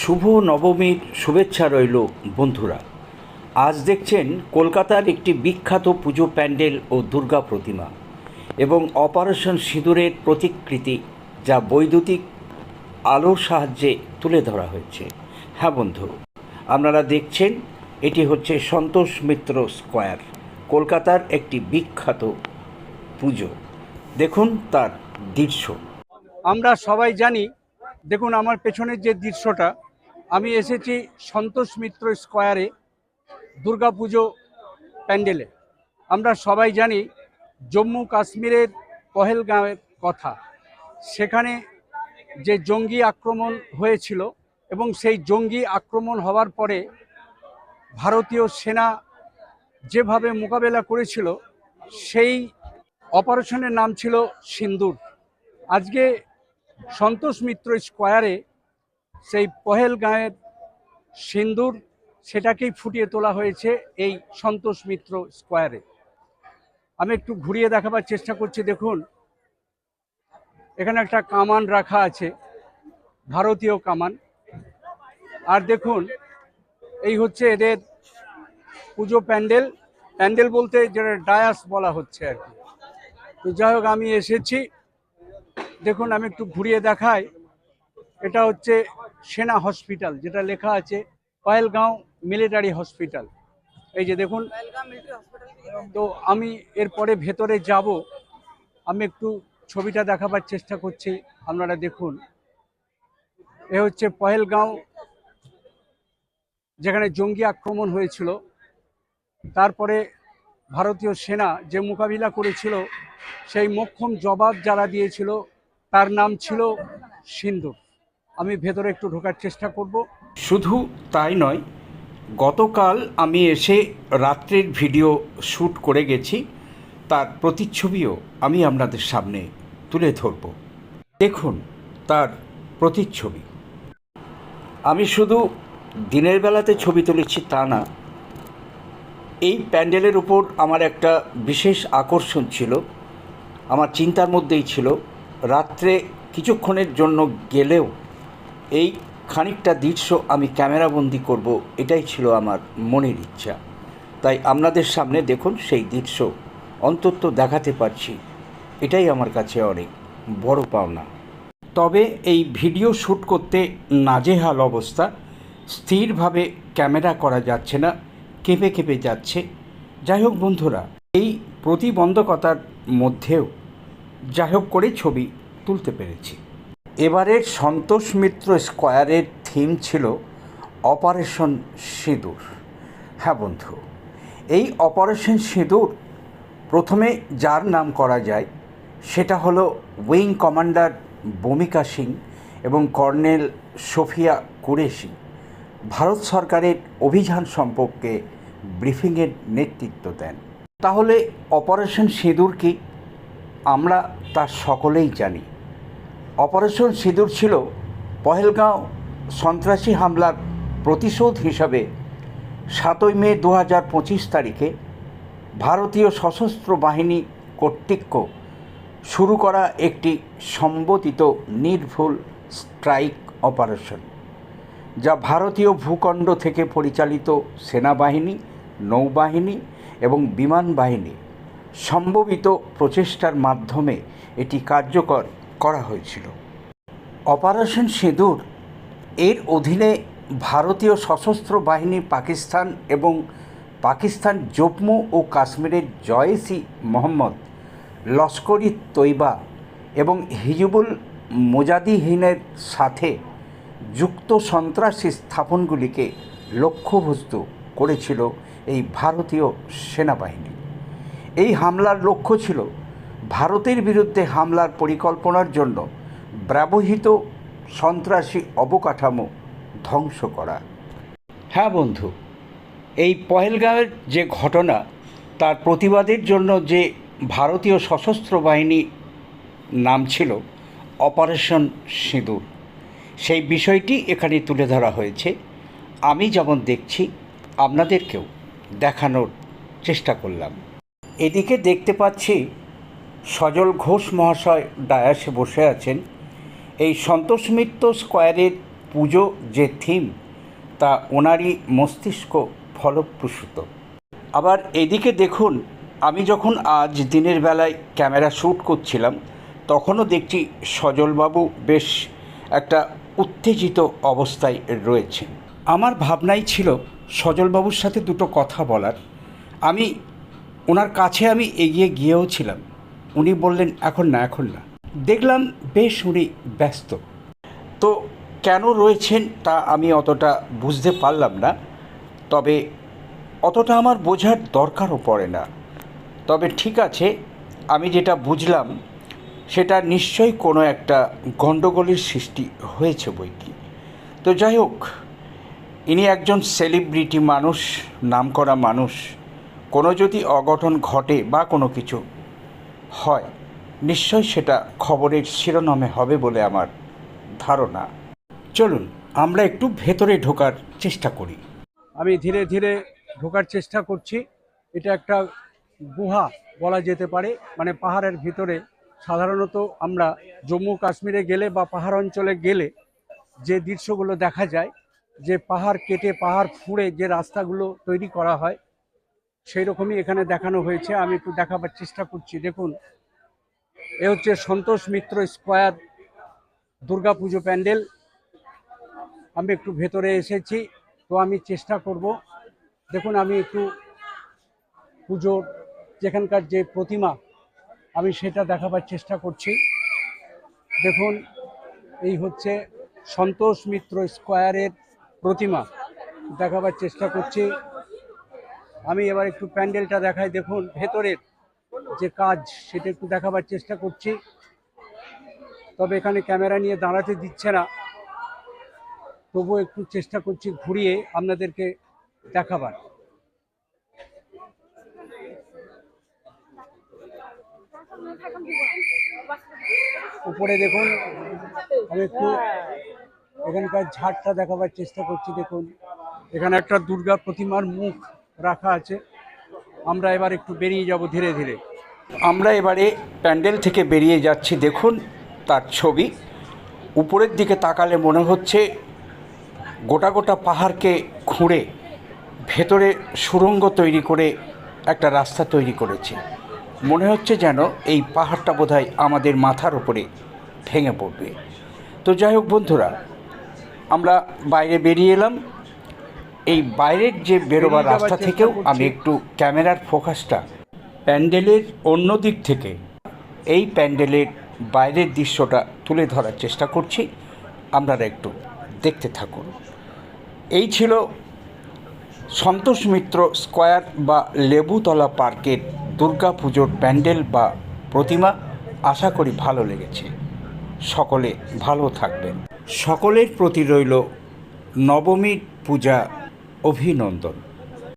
শুভ নবমীর শুভেচ্ছা রইল বন্ধুরা। আজ দেখছেন কলকাতার একটি বিখ্যাত পুজো প্যান্ডেল ও দুর্গা প্রতিমা এবং অপারেশন সিঁদুরের প্রতিকৃতি যা বৈদ্যুতিক আলোর সাহায্যে তুলে ধরা হয়েছে। হ্যাঁ বন্ধু, আপনারা দেখছেন, এটি হচ্ছে সন্তোষ মিত্র স্কোয়ার, কলকাতার একটি বিখ্যাত পুজো। দেখুন তার দৃশ্য। আমরা সবাই জানি, দেখুন আমার পেছনের যে দৃশ্যটা আমি এসেছি সন্তোষ মিত্র স্কোয়ারে দুর্গাপুজো প্যান্ডেলে। আমরা সবাই জানি জম্মু কাশ্মীরের পহেলগাঁওয়ের কথা। সেখানে যে জঙ্গি আক্রমণ হয়েছিল এবং সেই জঙ্গি আক্রমণ হওয়ার পরে ভারতীয় সেনা যেভাবে মোকাবেলা করেছিল, সেই অপারেশনের নাম ছিল সিন্দুর। আজকে সন্তোষ মিত্র স্কোয়ারে সেই পহেল পহেলগাঁয়ের সিন্দুর সেটাকেই ফুটিয়ে তোলা হয়েছে এই সন্তোষ মিত্র স্কোয়ারে। আমি একটু ঘুরিয়ে দেখাবার চেষ্টা করছি, দেখুন। এখানে একটা কামান রাখা আছে, ভারতীয় কামান। আর দেখুন, এই হচ্ছে এদের পুজো প্যান্ডেল। প্যান্ডেল বলতে যেটা ডায়াস বলা হচ্ছে আর কি। তো যাই হোক, আমি এসেছি। দেখুন, আমি একটু ঘুরিয়ে দেখাই। এটা হচ্ছে সেনা হসপিটাল যেটা লেখা আছে পায়েলগাঁও মিলিটারি হসপিটাল। এই যে দেখুন তো আমি এরপরে ভেতরে যাব। আমি একটু ছবিটা দেখাবার চেষ্টা করছি আপনারা দেখুন। এ হচ্ছে পহেলগাঁও যেখানে জঙ্গি আক্রমণ হয়েছিল। তারপরে ভারতীয় সেনা যে মোকাবিলা করেছিল সেই মোক্ষম জবাব যারা দিয়েছিল তার নাম ছিল সিন্ধু। আমি ভেতরে একটু ঢোকার চেষ্টা করব। শুধু তাই নয়, গতকাল আমি এসে রাত্রের ভিডিও শ্যুট করে গেছি, তার প্রতিচ্ছবিও আমি আপনাদের সামনে তুলে ধরব। দেখুন তার প্রতিচ্ছবি। আমি শুধু দিনের বেলাতে ছবি তুলেছি তা না, এই প্যান্ডেলের উপর আমার একটা বিশেষ আকর্ষণ ছিল, আমার চিন্তার মধ্যেই ছিল, রাত্রে কিছুক্ষণের জন্য গেলেও এই খানিকটা দৃশ্য আমি ক্যামেরাবন্দি করব, এটাই ছিল আমার মনের ইচ্ছা। তাই আপনাদের সামনে দেখুন সেই দৃশ্য, অন্তত দেখাতে পারছি। এটাই আমার কাছে অনেক বড় পাওনা। তবে এই ভিডিও শ্যুট করতে নাজেহাল অবস্থা, স্থিরভাবে ক্যামেরা করা যাচ্ছে না, কেঁপে কেঁপে যাচ্ছে। যাই হোক বন্ধুরা, এই প্রতিবন্ধকতার মধ্যেও যাই হোক করে ছবি তুলতে পেরেছি। এবারের সন্তোষ মিত্র স্কোয়ারের থিম ছিল অপারেশন সিঁদুর। হ্যাঁ বন্ধু, এই অপারেশন সিঁদুর প্রথমে যার নাম করা যায় সেটা হলো উইং কমান্ডার বমিকা সিং এবং কর্নেল সোফিয়া কুরেশি ভারত সরকারের অভিযান সম্পর্কে ব্রিফিংয়ের নেতৃত্ব দেন। তাহলে অপারেশন সিঁদুর কি? আমরা তা সকলেই জানি। অপারেশন সিঁদুর ছিল পহেলগাঁও সন্ত্রাসী হামলার প্রতিশোধ হিসাবে সাতই মে দু হাজার পঁচিশ তারিখে ভারতীয় সশস্ত্র বাহিনী কর্তৃক শুরু করা একটি সম্বোধিত নির্ভুল স্ট্রাইক অপারেশন, যা ভারতীয় ভূখণ্ড থেকে পরিচালিত সেনাবাহিনী, নৌবাহিনী এবং বিমান বাহিনী সম্ভবিত প্রচেষ্টার মাধ্যমে এটি কার্যকর করা হয়েছিল। অপারেশন সিঁদুর এর অধীনে ভারতীয় সশস্ত্র বাহিনী পাকিস্তান এবং পাকিস্তান জম্মু ও কাশ্মীরের জয়েসি মোহাম্মদ লস্করি তৈবা এবং হিজবুল মুজাদিহিনের সাথে যুক্ত সন্ত্রাসী স্থাপনগুলিকে লক্ষ্যভস্ত করেছিল এই ভারতীয় সেনাবাহিনী। এই হামলার লক্ষ্য ছিল ভারতের বিরুদ্ধে হামলার পরিকল্পনার জন্য ব্যবহৃত সন্ত্রাসী অবকাঠামো ধ্বংস করা। হ্যাঁ বন্ধু, এই পহেলগাঁওয়ের যে ঘটনা, তার প্রতিবাদের জন্য যে ভারতীয় সশস্ত্র বাহিনী নাম ছিল অপারেশন সিঁদুর, সেই বিষয়টি এখানে তুলে ধরা হয়েছে। আমি যেমন দেখছি, আপনাদেরকেও দেখানোর চেষ্টা করলাম। এদিকে দেখতে পাচ্ছি সজল ঘোষ মহাশয় ডায়াসে বসে আছেন। এই সন্তোষ মিত্র স্কোয়ারের পুজো যে থিম, তা ওনারই মস্তিষ্ক ফলপ্রসূত। আবার এদিকে দেখুন, আমি যখন আজ দিনের বেলায় ক্যামেরা শ্যুট করছিলাম, তখনও দেখছি সজলবাবু বেশ একটা উত্তেজিত অবস্থায় রয়েছেন। আমার ভাবনাই ছিল সজলবাবুর সাথে দুটো কথা বলার। আমি, ওনার কাছে আমি এগিয়ে গিয়েও ছিলাম। উনি বললেন, এখন না এখন না। দেখলাম বেশ উনি ব্যস্ত। তো কেন রয়েছেন তা আমি অতটা বুঝতে পারলাম না, তবে অতটা আমার বোঝার দরকারও পড়ে না। তবে ঠিক আছে, আমি যেটা বুঝলাম, সেটা নিশ্চয়ই কোনো একটা গণ্ডগোলের সৃষ্টি হয়েছে বই কি তো যাই হোক, ইনি একজন সেলিব্রিটি মানুষ, নামকরা মানুষ। কোনো যদি অঘটন ঘটে বা কোনো কিছু হয়। নিশ্চয়ই সেটা খবরের শিরোনামে হবে বলে আমার ধারণা। চলুন, আমরা একটু ভেতরে ঢোকার চেষ্টা করি। আমি ধীরে ধীরে ঢোকার চেষ্টা করছি। এটা একটা গুহা বলা যেতে পারে। মানে পাহাড়ের ভিতরে সাধারণত আমরা জম্মু কাশ্মীরে গেলে বা পাহাড় অঞ্চলে গেলে যে দৃশ্যগুলো দেখা যায়, যে পাহাড় কেটে পাহাড় ফুঁড়ে যে রাস্তাগুলো তৈরি করা হয় সেই রকমই এখানে দেখানো হয়েছে, আমি একটু দেখাবার চেষ্টা করছি। দেখুন, এ হচ্ছে সন্তোষ মিত্র স্কোয়ার দুর্গাপুজো প্যান্ডেল। আমি একটু ভেতরে এসেছি, তো আমি চেষ্টা করব। দেখুন, আমি একটু পুজোর যেখানকার যে প্রতিমা, আমি সেটা দেখাবার চেষ্টা করছি। দেখুন, এই হচ্ছে সন্তোষ মিত্র স্কোয়ারের প্রতিমা, দেখাবার চেষ্টা করছি। আমি এবার একটু প্যান্ডেলটা দেখাই, দেখুন ভেতরের যে কাজ, সেটা একটু দেখাবার চেষ্টা করছি। তবে এখানে ক্যামেরা নিয়ে দাঁড়াতে দিচ্ছে না। তবুও একটু চেষ্টা করছি ঘুরিয়ে আপনাদেরকে দেখাবার। উপরে দেখুন, আমি একটু এখানকার ঝাড়টা দেখাবার চেষ্টা করছি, দেখুন। এখানে একটা দুর্গা প্রতিমার মুখ। রাখা আছে। আমরা এবার একটু বেরিয়ে যাব ধীরে ধীরে। আমরা এবারে প্যান্ডেল থেকে বেরিয়ে যাচ্ছি। দেখুন তার ছবি। উপরের দিকে তাকালে মনে হচ্ছে গোটা গোটা পাহাড়কে খুঁড়ে ভেতরে সুড়ঙ্গ তৈরি করে একটা রাস্তা তৈরি করেছে। মনে হচ্ছে যেন এই পাহাড়টা বোধহয় আমাদের মাথার উপরে ভেঙে পড়বে। তো যাই হোক বন্ধুরা, আমরা বাইরে বেরিয়ে এলাম। এই বাইরের যে বেরোবার রাস্তা থেকেও আমি একটু ক্যামেরার ফোকাসটা প্যান্ডেলের অন্য দিক থেকে। এই প্যান্ডেলের বাইরের দৃশ্যটা তুলে ধরার চেষ্টা করছি। আপনারা একটু দেখতে থাকুন। এই ছিল সন্তোষ মিত্র স্কোয়ার বা লেবুতলা পার্কের দুর্গা পুজোর প্যান্ডেল বা প্রতিমা। আশা করি ভালো লেগেছে। সকলে ভালো থাকবেন। সকলের প্রতি রইল নবমীর পূজা অভিনন্দন।